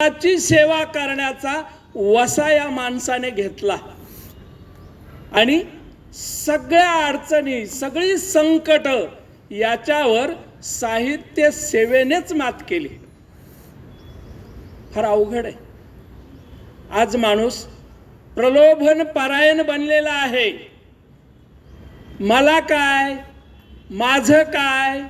ची सेवा करण्याचा वसा या माणसाने घेतला. आणि सगळ्या अडचणी सगळी संकट याच्यावर साहित्य सेवेनेच मात केली. फार अवघड आहे. आज माणूस प्रलोभन परायण बनलेला आहे. मला काय माझं काय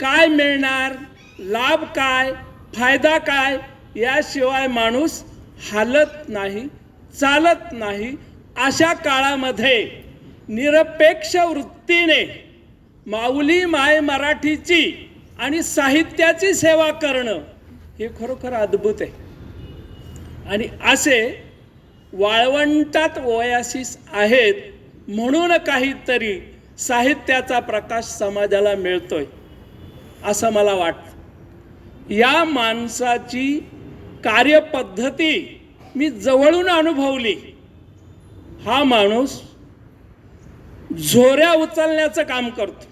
काय मिळणार लाभ काय फायदा काय याशिवाय माणूस हालत नाही चालत नाही. अशा काळामध्ये निरपेक्ष वृत्तीने माऊली माय मराठीची आणि साहित्याची सेवा करणं हे खरोखर अद्भुत आहे. आणि असे वाळवंटात वयासीस आहेत म्हणून काहीतरी साहित्याचा प्रकाश समाजाला मिळतोय असं मला वाटतं. या माणसाची कार्यपद्धती मी जवळून अनुभवली. हा माणूस झोऱ्या उचलण्याचं काम करतो.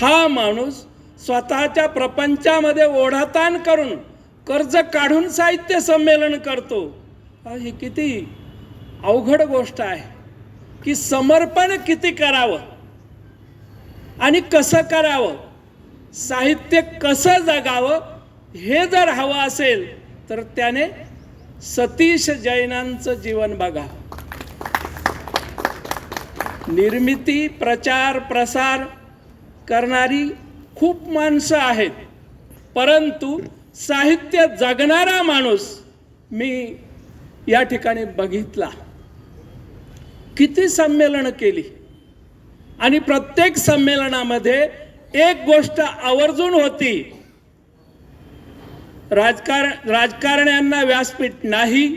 हा माणूस स्वतःच्या प्रपंचामध्ये ओढाताण करून कर्ज काढून साहित्य संमेलन करतो. ही किती अवघड गोष्ट आहे की समर्पण किती करावं आणि कसं करावं? साहित्य कसं जगावं? हे जर हवं असेल तर त्याने सतीश जैनांचं जीवन बघा. निर्मिती प्रचार प्रसार करणारी खूप माणसं आहेत. परंतु साहित्य जगणारा माणूस मी या ठिकाणी बघितला. किती संमेलन केली? आणि प्रत्येक संमेलनामध्ये एक गोष्ट आवर्जून होती. राजकार राजकारण्यांना व्यासपीठ नाही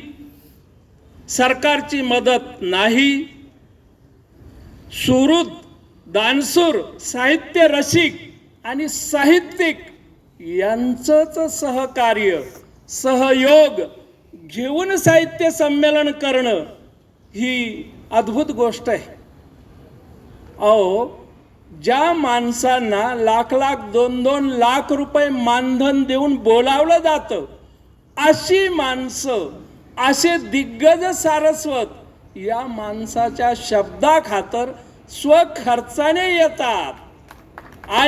सरकारची मदत नाही. सुहृद दानसूर साहित्य रसिक आणि साहित्यिक यांचंच सहकार्य सहयोग घेऊन साहित्य संमेलन करणं ही अद्भुत गोष्ट आहे. अहो ज्या माणसांना लाख लाख दोन दोन लाख रुपये मानधन देऊन बोलावलं जातं अशी माणसं असे दिग्गज सारस्वत या माणसाच्या शब्दाखातर स्वखर्चाने येतात. आणि